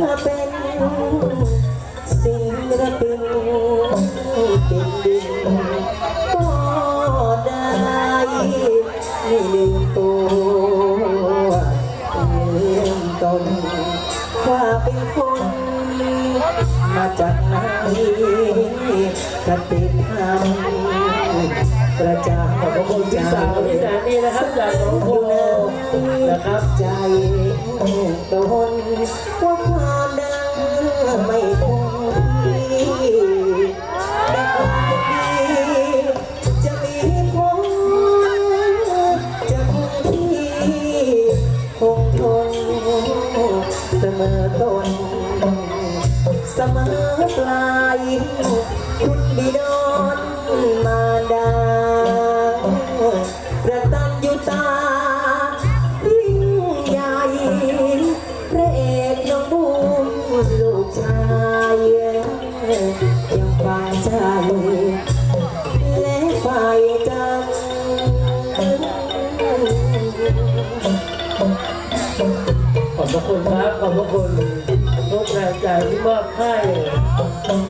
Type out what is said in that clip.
มาเป็นศิลปินติดดินก็ได้มีหนึ่งตัวเลี้ยงตนว่าเป็นคนมาจากไหนกติธรรมประจาขอบระคุณพี่สาวพี่แสนนี่นะครับจากน้องโคนะครับใจตนว่า มอต้นเสมอปลายคุณบิดอนมาดาประตันอยู่ตายิ่งใหญ่พระเอกน้องบูมลูกชายยังฟังใจ พระคุณครับ ขอบพระคุณทุกแรงใจที่มอบให้